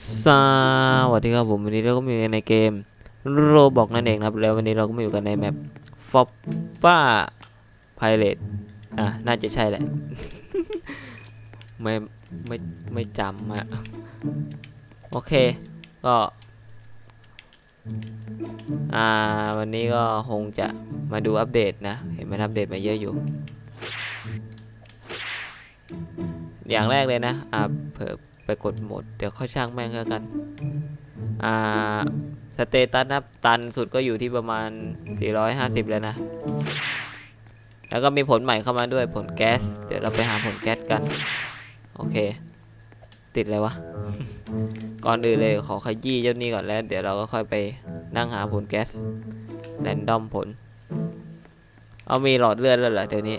สวัสดีครับผมวันนี้เราก็มาอยู่กันในเกมโรบอกนั่นเองครับแล้ววันนี้เราก็มาอยู่กันในแมปฟอปป้าไพเรตอะน่าจะใช่แหละ ไม่ไม่ไม่จำอะโอเคก็อ่าวันนี้ก็คงจะมาดูอัปเดตนะ เห็นมันอัปเดตมาเยอะอยู่ อย่างแรกเลยนะอ่าเผื่อ ไปกดหมด เดี๋ยวค่อยช่างแม่งแล้วกัน อ่า สเตตัสนะตันสุดก็อยู่ที่ประมาณ 450 แล้วนะ แล้วก็มีผลใหม่เข้ามาด้วยผลแก๊ส เดี๋ยวเราไปหาผลแก๊สกัน โอเค ติดเลยวะ ก่อนอื่นเลยขอขยี้เจ้านี้ก่อนแล้ว เดี๋ยวเราก็ค่อยไปนั่งหาผลแก๊สแรนดอมผล เอามีหลอดเลือดแล้วเหรอเดี๋ยวนี้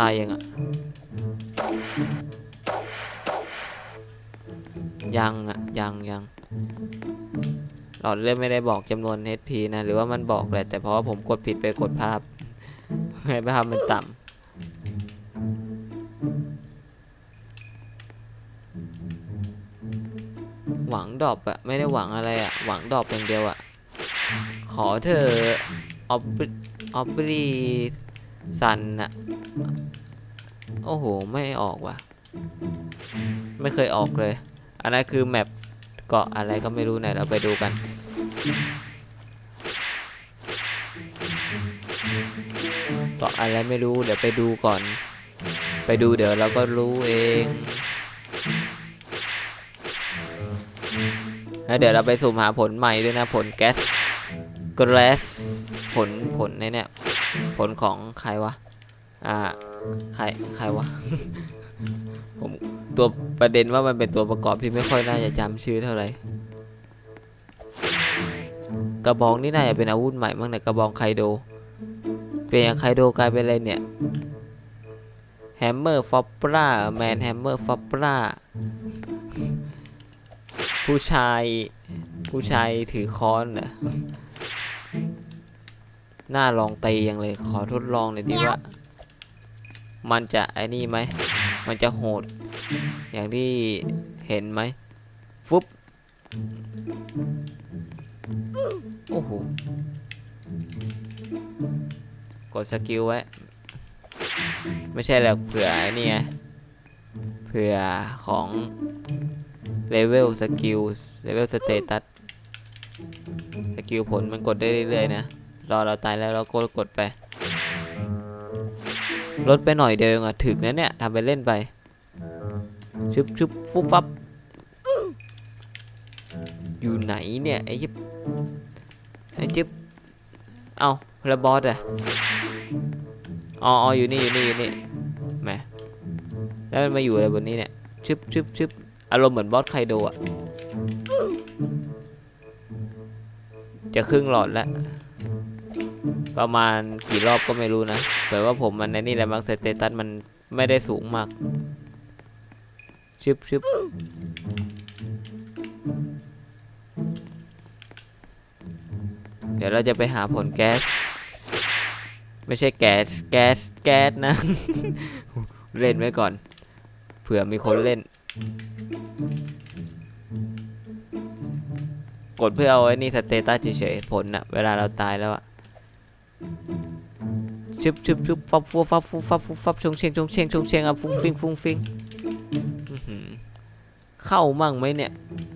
ตายยังอะยังอะยังยังหลอดเลือดไม่ได้บอกจำนวน HP นะ หรือว่ามันบอกแหละแต่เพราะว่าผมกดผิดไปกดภาพให้ภาพมันต่ำหวังดอปอะไม่ได้หวังอะไรอะหวังดอปอย่างเดียวอะขอเธอออฟออฟบรี ซันอะโอ้โห ไม่ออกว่ะ ไม่เคยออกเลย อันนั้นคือแมปเกาะอะไรก็ไม่รู้ไหนเราไปดูกัน เกาะอะไรไม่รู้ เดี๋ยวไปดูก่อน ไปดูเดี๋ยวเราก็รู้เองแล้วเดี๋ยวเราไปสุ่มหาผลใหม่ด้วยนะ ผลแก๊สแกรสผลผลในเนี่ย ผลของใครวะ อ่า ใคร ใครวะ ผมตัวประเด็นว่ามันเป็นตัวประกอบที่ไม่ค่อยน่าจะจำชื่อเท่าไหร่ กระบองนี่น่าจะเป็นอาวุธใหม่มั้งเนี่ยกระบองไคโด เป็นอย่างไคโดกลายเป็นอะไรเนี่ยแฮมเมอร์ฟอปปราแมนแฮมเมอร์ฟอปปราผู้ชาย ผู้ชายถือค้อนนะ น่าลองตียังเลย ขอทดลองหน่อยดิว่า มันจะไอ้นี่ไหม มันจะโหด อย่างที่เห็นไหม ฟุบ โอ้โห กดสกิลไว้ ไม่ใช่แล้วเผื่อไอ้นี่ไงเผื่อของเลเวลสกิลเลเวลสเตตัสสกิลผลมันกดได้เรื่อยๆนะ รอเราตายแล้วเราก็กดไป ลดไปหน่อยเดียวเองอะถึกนะเนี่ยทำไปเล่นไปชึบชึบฟุบฟับอยู่ไหนเนี่ยไอ้ยิบไอ้จิบเอาแล้วบอสอะอ๋ออ๋ออยู่นี่อยู่นี่อยู่นี่แหมแล้วมันมาอยู่อะไรบนนี้เนี่ยชึบชึบชึบอารมณ์เหมือนบอสไคโดอะจะครึ่งหลอดแล้ว ประมาณกี่รอบก็ไม่รู้นะแปลว่าผมมันในนี่แหละมักสเตตัสมันไม่ได้สูงมาก ชึบชึบเดี๋ยวเราจะไปหาผลแก๊ส ไม่ใช่แก๊ส แก๊ส แก๊สนะ เล่นไว้ก่อน เผื่อมีคนเล่น กดเพื่อเอาไอ้นี่สเตตัสเฉยๆผลนะเวลาเราตายแล้วอะ ชึบชึบชึบฟับฟับฟับฟับฟับฟับฟับชงเชงชงเชงชงเชงอะฟุ้งฟิงฟุ้งฟิงเข้ามั่งไหมเนี่ย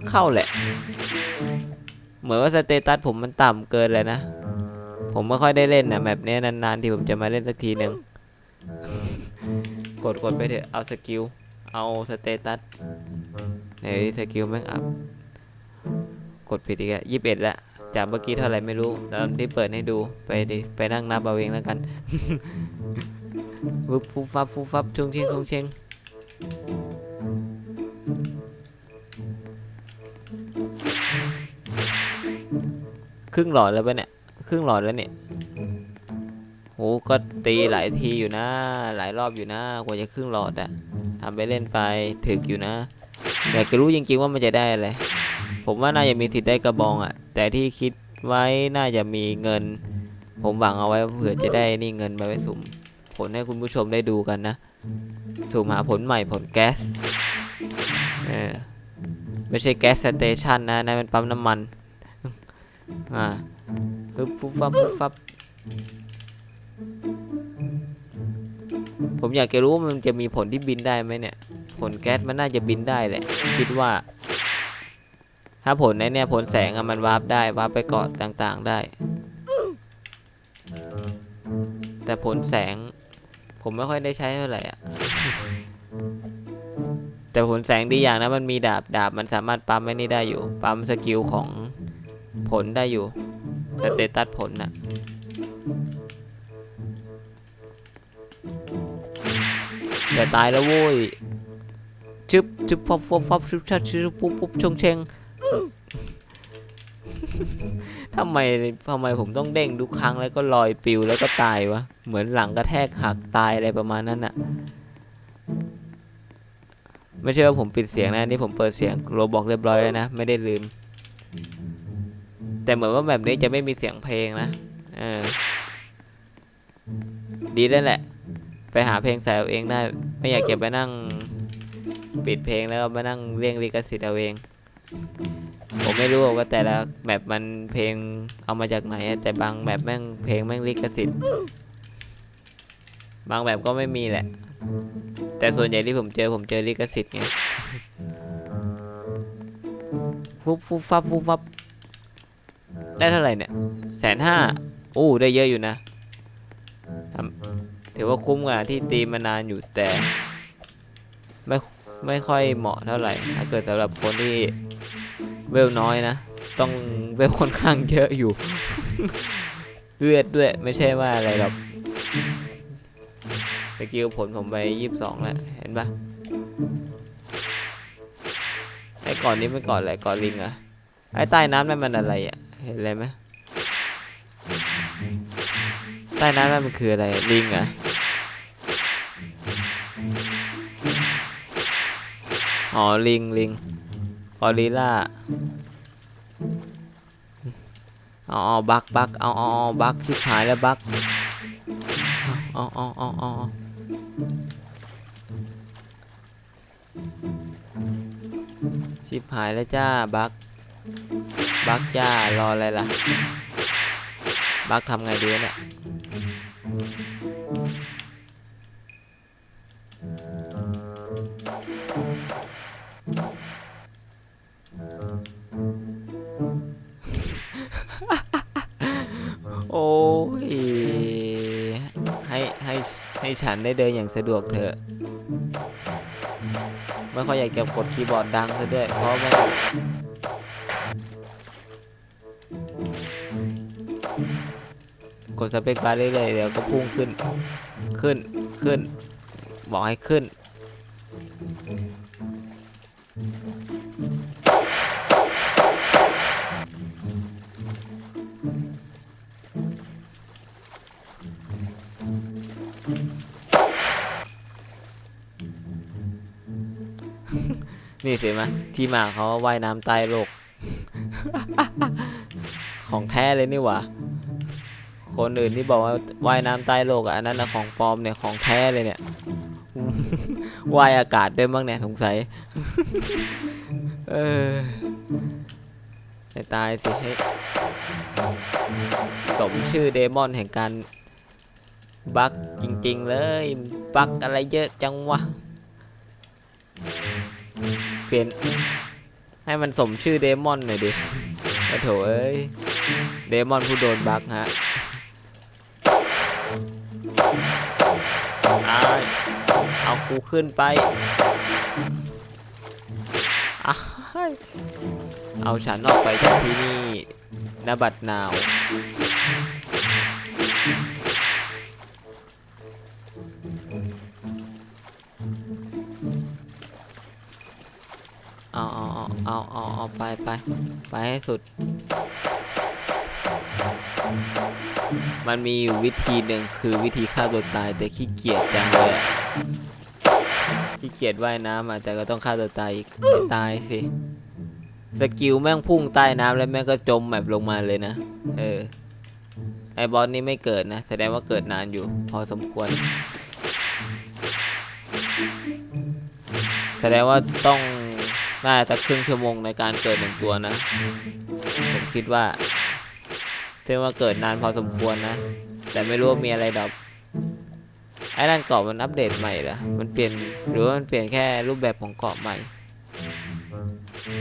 เข้าแหละ เหมือนว่าสเตตัสผมมันต่ำเกินเลยนะ ผมไม่ค่อยได้เล่นนะแบบนี้นานๆที่ผมจะมาเล่นสักทีหนึ่งกดกดไปเถอะเอาสกิล เอาสเตตัสไหนสกิลแม่งอัพ กดผิดอีกอะยี่สิบเอ็ดละ จากเมื่อกี้เท่าไหร่ไม่รู้แล้วที่เปิดให้ดูไปไปนั่งนับเอาเองแล้วกันฟุบฟุบฟับฟุบฟับชงเชียงชงเชียงครึ่งหลอดแล้วปะเนี่ยครึ่งหลอดแล้วเนี่ยโหก็ตีหลายทีอยู่นะ หลายรอบอยู่นะ กว่าจะครึ่งหลอดอะทำไปเล่นไปถึกอยู่นะ อยากจะรู้จริงๆว่ามันจะได้อะไร ผมว่าน่าจะมีสิทธิ์ได้กระบองอะแต่ที่คิดไว้น่าจะมีเงิน ผมหวังเอาไว้เผื่อจะได้นี่เงินมาไว้สุ่ม ผลให้คุณผู้ชมได้ดูกันนะ สุ่มหาผลใหม่ผลแก๊สเออไม่ใช่แก๊สสเตชันนะนั่นเป็นปั๊มน้ำมัน อ่าปึ๊บฟุบฟับฟุบฟับผมอยากจะรู้ว่ามันจะมีผลที่บินได้ไหมเนี่ย ผลแก๊สมันน่าจะบินได้แหละ คิดว่า ถ้าผลในเนี่ยผลแสงอะมันวาร์ปได้วาร์ปไปเกาะต่างๆได้ แต่ผลแสง ผมไม่ค่อยได้ใช้เท่าไหร่อะแต่ผลแสงดีอย่างนะมันมีดาบดาบมันสามารถปั๊มไอ้นี่ได้อยู่ ปั๊มสกิลของผลได้อยู่สเตตัสผลน่ะแต่ตายแล้วโว้ย ชึบชึบฟอบฟอบฟอบชึบชัดชึบปุ๊บปุ๊บชงเชงทำไมทำไมผมต้องเด้งทุกครั้งแล้วก็ลอยปิวแล้วก็ตายวะ เหมือนหลังกระแทกหักตายอะไรประมาณนั้นอะไม่ใช่ว่าผมปิดเสียงนะนี่ผมเปิดเสียงโรบอกเรียบร้อยแล้วนะ ไม่ได้ลืม แต่เหมือนว่าแบบนี้จะไม่มีเสียงเพลงนะเออดีแล้วแหละ ไปหาเพลงใส่เอาเองได้ ไม่อยากจะไปนั่ง ปิดเพลงแล้วก็มานั่งเรียงลิขสิทธิ์เอาเอง ผมไม่รู้กว่าแต่ละแมปมันเพลงเอามาจากไหน แต่บางแมปแม่งเพลงแม่งลิขสิทธิ์ บางแบบก็ไม่มีแหละ แต่ส่วนใหญ่ที่ผมเจอผมเจอลิขสิทธิ์ไงฟุบฟุบฟับฟุบฟับได้เท่าไหร่เนี่ยแสนห้าโอ้ได้เยอะอยู่นะทำถือว่าคุ้มกว่าที่ตีมานานอยู่แต่ ไม่ ไม่ค่อยเหมาะเท่าไหร่ ถ้าเกิดสำหรับคนที่เวลน้อยนะ ต้องเวลค่อนข้างเยอะอยู่ เลือดด้วยไม่ใช่ว่าอะไรหรอกสกิลผลผมไปยี่สิบสองแล้วเห็นปะไอ้ก่อนนี้ไม่ก่อนอะไรก่อนลิงเหรอะไอ้ใต้น้ำนั่นมันอะไรอะเห็นอะไรไหมใต้น้ำนั่นมันคืออะไรลิงเหรอะ อ๋อ ลิงลิงกอริล่าอาเอบักบักเอาอาเอบักชิบหายแล้วบักอาเอาเออาเอชิบหายแล้วจ้าบักบักจ้ารออะไรล่ะ บักทำไงดีเนี่ย โอ้ยให้ให้ให้ฉันได้เดินอย่างสะดวกเถอะไม่ค่อยอยากจะกดคีย์บอร์ดดังซะด้วย เพราะไม่กดสเปคบาร์เรื่อยๆเดี๋ยวก็พุ่งขึ้น ขึ้น ขึ้น บอกให้ขึ้น นี่สิมะที่มาเขาว่ายน้ำใต้โลก ของแท้เลยนี่หว่าคนอื่นที่บอกว่าว่ายน้ำใต้โลกอะอันนั้นนะของปลอมเนี่ยของแท้เลยเนี่ยว่ายอากาศด้วยบ้างเนี่ยสงสัยเออให้ตายสิให้สมชื่อเดมอนแห่งการบักจริง ๆ เลย บักอะไรเยอะจังวะ เปลี่ยนให้มันสมชื่อเดมอนหน่อยดิโอ้โถเอ้ย เดมอนผู้โดนบักฮะเอากูขึ้นไป เอาฉันออกไปจากที่นี่นบัดนาว เอาเอาเอาไปไปไปให้สุด มันมีอยู่วิธีหนึ่งคือวิธีฆ่าตัวตายแต่ขี้เกียจจังเลยขี้เกียจว่ายน้ำอะแต่ก็ต้องฆ่าตัวตายอีกตายสิสกิลแม่งพุ่งใต้น้ำแล้วแม่งก็จมแบบลงมาเลยนะ เออ ไอบอสนี่ไม่เกิดนะ แสดงว่าเกิดนานอยู่ พอสมควร แสดงว่าต้อง น่าจะสักครึ่งชั่วโมงในการเกิดหนึ่งตัวนะ ผมคิดว่าซึ่งว่าเกิดนานพอสมควรนะ แต่ไม่รู้ว่ามีอะไรดอกไอ้นั่นเกาะมันอัปเดตใหม่เหรอมันเปลี่ยนหรือว่ามันเปลี่ยนแค่รูปแบบของเกาะใหม่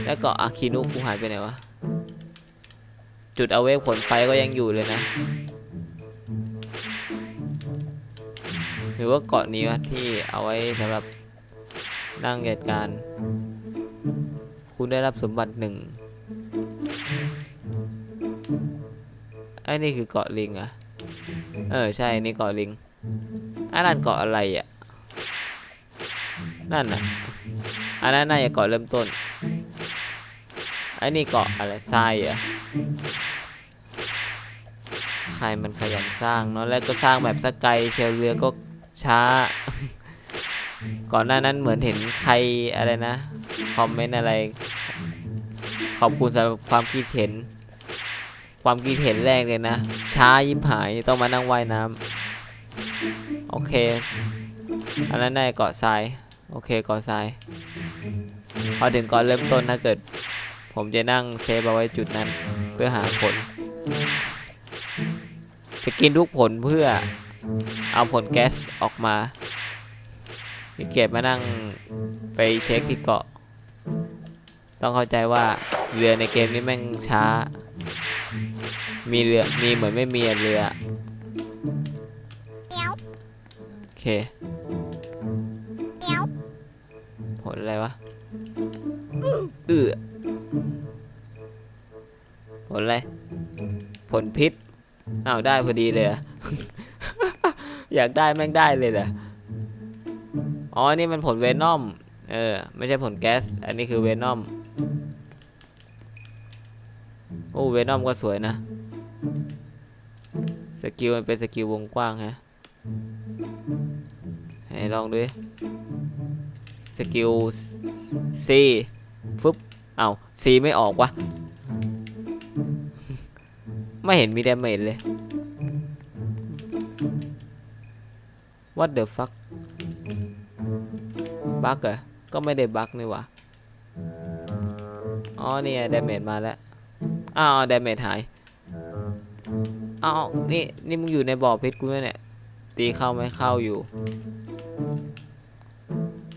แล้วเกาะอาคินุกูหายไปไหนวะ จุดเอาเวกผลไฟก็ยังอยู่เลยนะ หรือว่าเกาะนี้วะที่เอาไว้สำหรับนั่งเหตุการณ์ คุณได้รับสมบัติหนึ่งไอ้นี่คือเกาะลิงอะเออใช่นี่เกาะลิงอันนั้นเกาะอะไรอะนั่นน่ะอันนั้นน่าจะเกาะเริ่มต้นไอ้นี่เกาะอะไรทรายอะใครมันขยันสร้างเนาะแล้วก็สร้างแบบสกไกลเชลเรือก็ช้า ก่อนหน้านั้นเหมือนเห็นใครอะไรนะคอมเมนต์อะไร อบคุณสำหรับความคิดเห็น ความคิดเห็นแรกเลยนะ ช้ายิบหายต้องมานั่งว่ายน้ำโอเค อันนั้นได้เกาะทราย โอเคเกาะทราย พอถึงเกาะเริ่มต้นถ้าเกิด ผมจะนั่งเซฟเอาไว้จุดนั้น เพื่อหาผล จะกินทุกผลเพื่อเอาผลแก๊สออกมาพี่เกียรมานั่งไปเช็คที่เกาะ ต้องเข้าใจว่าเรือในเกมนี้แม่งช้า มีเรือ มีเหมือนไม่มีเรือโอเคผลอะไรวะเออผลอะไร ผลพิษอ้าวได้พอดีเลยอะอยากได้แม่งได้เลยเหรออ๋อ นี่มันผลเวนอม เออ ไม่ใช่ผลแก๊ส อันนี้คือเวนอม โอ้เวนอมก็สวยนะ สกิลมันเป็นสกิลวงกว้างฮะให้ลองดูสกิล C ฟึบเอ้า C ไม่ออกวะ ไม่เห็นมีดาเมจเลย What the fuck บั๊กเหรอก็ไม่ได้บั๊กนี่ว่า อ๋อนี่ดาเมจมาแล้ว อ้าวดาเมจหาย อ้าวนี่นี่มึงอยู่ในบ่อพิษกูไหมเนี่ย ตีเข้าไม่เข้าอยู่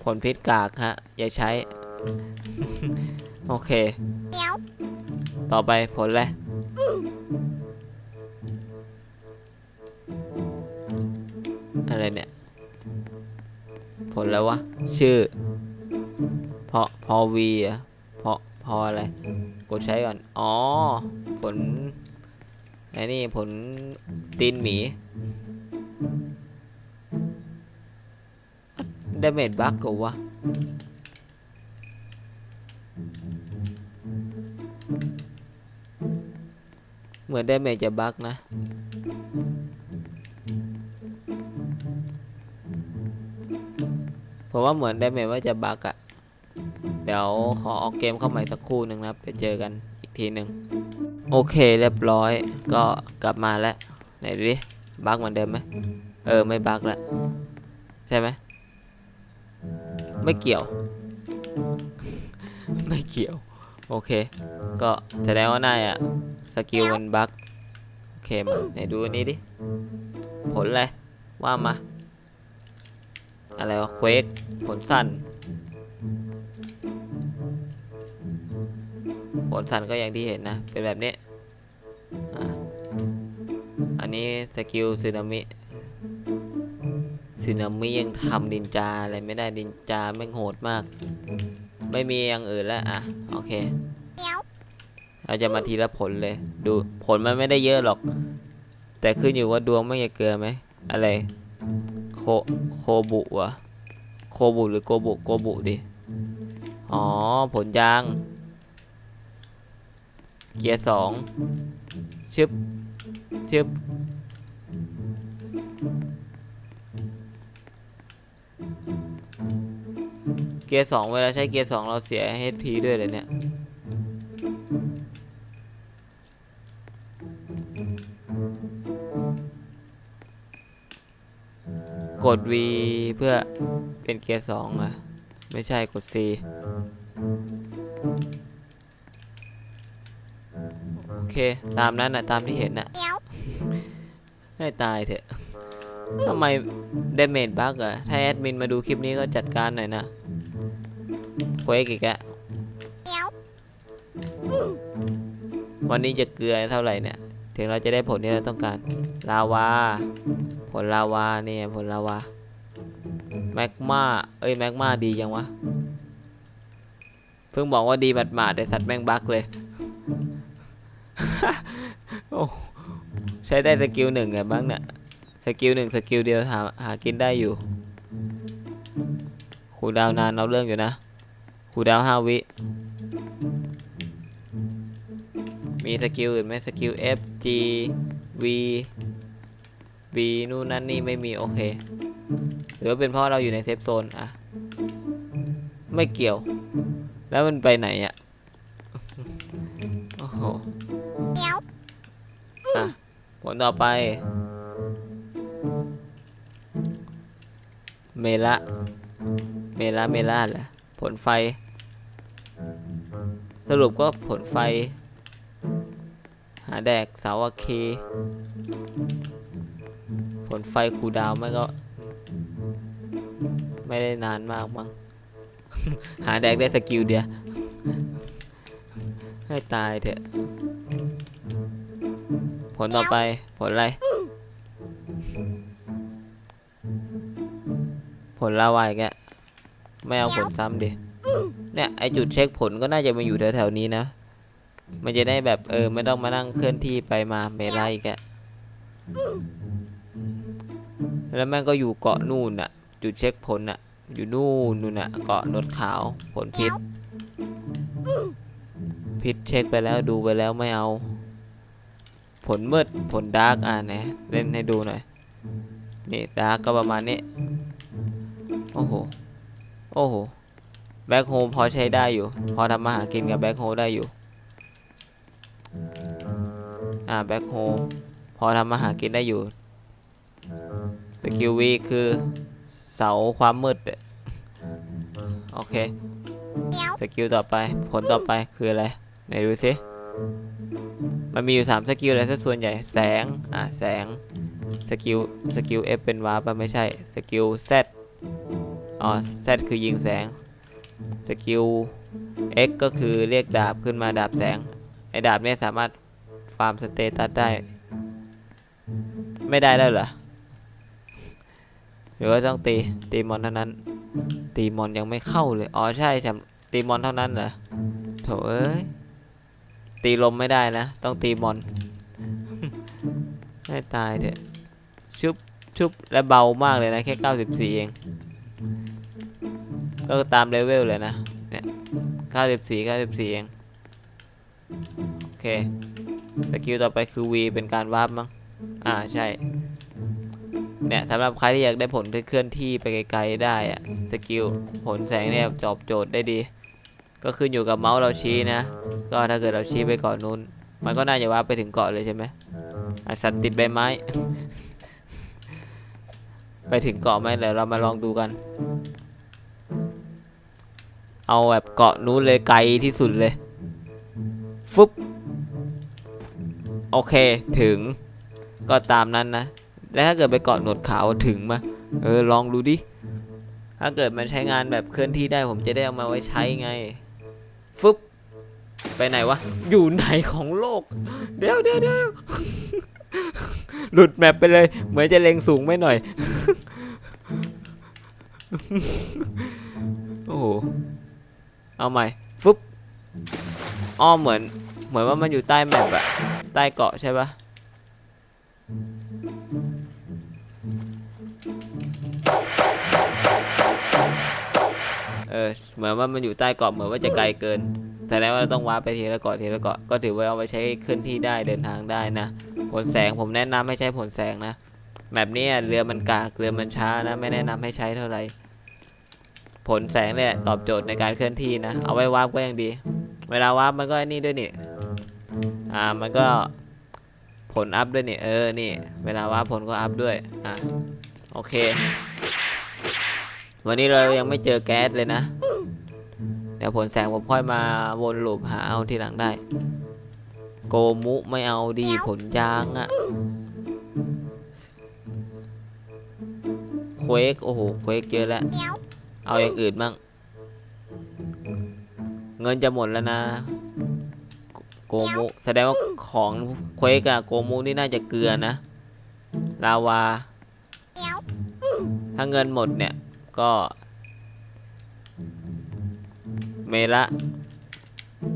ผลพิษกากฮะ อย่าใช้ โอเค ต่อไปผลอะไรอะไรเนี่ย ผลแล้ววะ ชื่อ พอ พอวีอะ พอออะไร กดใช้ก่อน อ๋อ ผลไอ้นี่ผลตีนหมีดาเมจบักกูวะเหมือนดาเมจจะบักนะผมว่าเหมือนดาเมจว่าจะบักอะ เดี๋ยวขอออกเกมเข้าใหม่สักครู่หนึ่งนะครับเดี๋ยวเจอกันอีกทีหนึ่งโอเคเรียบร้อยก็กลับมาแล้วไหนดูดิบักเหมือนเดิมไหมเออไม่บักแล้วใช่ไหมไม่เกี่ยว ไม่เกี่ยว โอเค ก็แสดงว่านายอะสกิลมันบักโอเคมาไหนดูอันนี้ดิ ผลอะไรว่ามา อะไรวะเควกผลสั้น ผลสั้นก็อย่างที่เห็นนะ เป็นแบบนี้อะอันนี้สกิลซึนามิซึนามิยังทำดินจาอะไรไม่ได้ดินจาแม่งโหดมาก ไม่มีอย่างอื่นแล้วอะโอเคเราจะมาทีละผลเลย ดูผลมันไม่ได้เยอะหรอก แต่ขึ้นอยู่ว่าดวงไม่จะเกลือไหมอะไรโคโคบุเหรอะโคบุหรือโกบุโกบุดิอ๋อผลยาง เกียร์สองชึบชึบเกียร์สองเวลาใช้เกียร์สองเราเสีย HP ด้วยเลยเนี่ย กด V เพื่อเป็นเกียร์สองอะไม่ใช่กด C เค ตามนั้นนะตามที่เห็นนะให้ตายเถอะทำไมเดเมจบักอะถ้าแอดมินมาดูคลิปนี้ก็จัดการหน่อยนะเควกอีกอะวันนี้จะเกลือเท่าไหร่เนี่ย ถึงเราจะได้ผลที่เราต้องการ ลาวา ผลลาวาเนี่ยผลลาวา แมกมา เอ้ยแมกมาดียังวะ เพิ่งบอกว่าดีหมาดๆแต่สัตว์แม่งบักเลย โอ้ใช้ได้สกิลหนึ่งไงบ้างเนี่ยสกิลหนึ่งสกิลเดียวหาหากินได้อยู่คูดาวนานเอาเรื่องอยู่นะคูดาวห้าวิ มีสกิลอื่นไหมสกิล F G V B นู่นนั่นนี่ไม่มีโอเค หรือว่าเป็นเพราะเราอยู่ในเซฟโซนอะไม่เกี่ยว แล้วมันไปไหนอะ ผลต่อไป เมละ เมละเมละแหละผลไฟ สรุปก็ผลไฟ หาแดกเสาอะเค ผลไฟคูดาวไม่ก็ ไม่ได้นานมากมั้ง หาแดกได้สกิลเดียว ให้ตายเถอะ ผลต่อไปผลอะไร ผลลาวายแกไม่เอาผลซ้ำดิเนี่ยไอจุดเช็คผลก็น่าจะมาอยู่แถวๆนี้นะ มันจะได้แบบเออไม่ต้องมานั่งเคลื่อนที่ไปมาเมล่าอีกแล้วแม่งก็อยู่เกาะนู่นอะจุดเช็คผลอะอยู่นู่นนู่นอะเกาะนดขาวผลพิษ พิษเช็คไปแล้วดูไปแล้วไม่เอา ผลมืดผลดาร์กอ่านไหเล่นให้ดูหน่อย นี่ดาร์กก็ประมาณนี้ โอ้โห โอ้โห แบ็คโฮมพอใช้ได้อยู่ พอทำมาหากินกับแบ็คโฮได้อยู่ อ่าแบ็คโฮพอทำมาหากินได้อยู่ สกิลวีคือเสาความมืด โอเค สกิลต่อไป ผลต่อไปคืออะไร ไหนดูสิ มันมีอยู่ 3 สกิลเลยซะส่วนใหญ่แสง อ่าแสง สกิล สกิล F เป็นวาร์ปะไม่ใช่ สกิล Z อ๋อ Z คือยิงแสง สกิล X ก็คือเรียกดาบขึ้นมาดาบแสง ไอ้ดาบเนี่ยสามารถฟาร์มสเตตัสได้ ไม่ได้แล้วเหรอ หรือว่าต้องตี ตีมอนเท่านั้น ตีมอนยังไม่เข้าเลย อ๋อใช่แต่ตีมอนเท่านั้นเหรอโถเอ้ย ตีลมไม่ได้นะ ต้องตีมอนให้ตายเถอะชุบชุบและเบามากเลยนะ แค่ 94 เอง ก็ตามเลเวลเลยนะ เนี่ย 94 94 เอง โอเค สกิลต่อไปคือ V เป็นการวาร์ปมั้ง อ่าใช่ เนี่ยสำหรับใครที่อยากได้ผลที่เคลื่อนที่ไปไกลๆได้อะสกิลผลแสงเนี่ยตอบโจทย์ได้ดี ก็ขึ้นอยู่กับเมาส์เราชี้นะ ก็ถ้าเกิดเราชี้ไปเกาะนู้น มันก็น่าจะว่าไปถึงเกาะเลยใช่ไหมอะสัตว์ติดใบไม้ ไปถึงเกาะไหมเดี๋ยวเรามาลองดูกัน เอาแบบเกาะนู้นเลยไกลที่สุดเลย ฟึบ โอเคถึง ก็ตามนั้นนะ แล้วถ้าเกิดไปเกาะหนวดขาวถึงมาเออลองดูดิ ถ้าเกิดมันใช้งานแบบเคลื่อนที่ได้ผมจะได้เอามาไว้ใช้ไง ฟึบไปไหนวะ อยู่ไหนของโลก เดี๋ยวเดี๋ยวเดี๋ยวหลุดแมปไปเลย เหมือนจะเล็งสูงไม่หน่อย โอ้โห เอาใหม่ฟึบอ้อเหมือน เหมือนว่ามันอยู่ใต้แมปอะใต้เกาะใช่ปะ เหมือนว่ามันอยู่ใต้เกาะเหมือนว่าจะไกลเกิน แต่แล้วาเราต้องว้าร์ปไปทีละเกาะทีละเกาะก็ถือว่าเอาไว้ใช้เคลื่อนที่ได้เดินทางได้นะ ผลแสงผมแนะนำให้ใช้ผลแสงนะแบบนี้เรือมันกากเรือมันช้านะไม่แนะนำให้ใช้เท่าไหร่ผลแสงเนี่ยตอบโจทย์ในการเคลื่อนที่นะ เอาไว้วาร์ปก็ยังดี เวลาวาร์ปมันก็นี่ด้วยนี่อ่ามันก็ผลอัพด้วยนี่เออนี่ เวลาวาร์ปผลก็อัพด้วยอะโอเค วันนี้เรายังไม่เจอแก๊สเลยนะ เดี๋ยวผลแสงผมค่อยมาวนลูปหาเอาทีหลังได้ โกมุไม่เอาดีผลยางอะเควกโอ้โหเควกเยอะแล้ว เอาอย่างอื่นบ้าง เงินจะหมดแล้วนะ โกโกมุแสดงว่าของเควกอะโกมุนี่น่าจะเกลือนะ ลาวา ถ้าเงินหมดเนี่ยก็ เมละ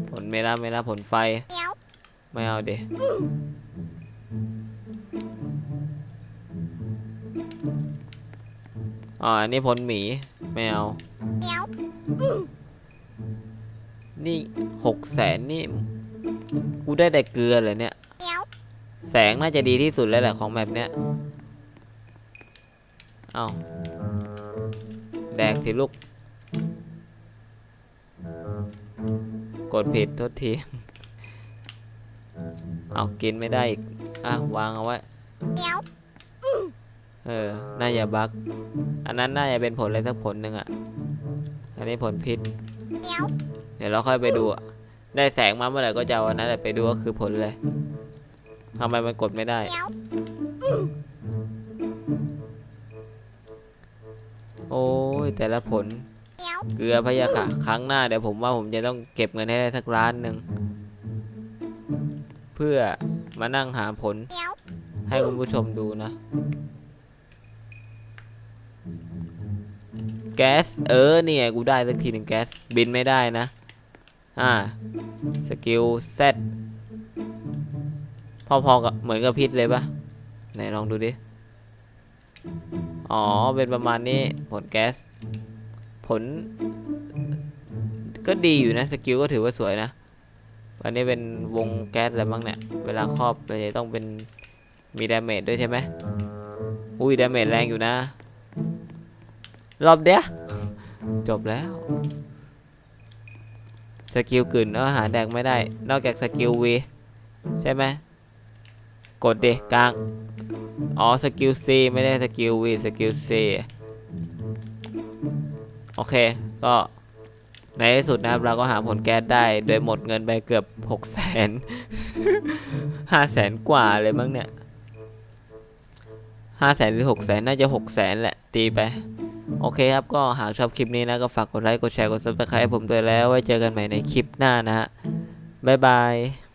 ผลเมละเมละผลไฟ ไม่เอาเดอ๋ออันนี้ผลหมี ไม่เอา นี่หกแสนนี่ กูได้แต่เกลือเลยเนี่ย แสงน่าจะดีที่สุดแล้วแหละของแบบเนี้ย เอาแดกสิลูก กดผิดโทษที เอากินไม่ได้อีก อะ วางเอาไว้ เออ น่าจะบัก อันนั้นน่าจะเป็นผลอะไรสักผลหนึ่งอะ อันนี้ผลพิษ เดี๋ยวเราค่อยไปดูอะได้แสงมาเมื่อไหร่ก็จะเอาอันนั้นแหละไปดูว่าคือผลเลยทำไมมันกดไม่ได้ โอ้ยแต่ละผล เกลือพะยะค่ะ ครั้งหน้าเดี๋ยวผมว่าผมจะต้องเก็บเงินให้ได้สักล้านหนึ่งเพื่อมานั่งหาผล ให้คุณผู้ชมดูนะ แก๊ส เออเนี่ยกูได้สักทีหนึ่งแก๊ส บินไม่ได้นะ อ่า สกิลเซตพอๆกับเหมือนกับพิษเลยปะไหนลองดูดิ อ๋อ เป็นประมาณนี้ผลแก๊ส ล ก็ดีอยู่นะสกิลก็ถือว่าสวยนะอันนี้เป็นวงแก๊สอะไรบ้างเนี่ย เวลาครอบมันจะต้องเป็นมีดาเมจด้วยใช่ไหมอุ้ยดาเมจแรงอยู่นะ รอบเดียวจบแล้ว สกิลกลืนอาหารแดกไม่ได้ นอกจากสกิลวีใช่ไหมกดเดกลาง อ๋อ สกิล C ไม่ได้สกิล V สกิล C โอเค ก็ในที่สุดนะครับเราก็หาผลแก๊สได้ โดยหมดเงินไปเกือบ6 0แสนห้าแสนกว่าเลยมั้งเนี่ยห้าแสนหรือหกแสนน่าจะหกแสนแหละ ตีไป โอเคครับ ก็หากชอบคลิปนี้นะ ก็ฝากกดไลค์ กดแชร์ กด subscribe ให้ผมด้วยแล้ว ไว้เจอกันใหม่ในคลิปหน้านะฮะ บ๊ายบาย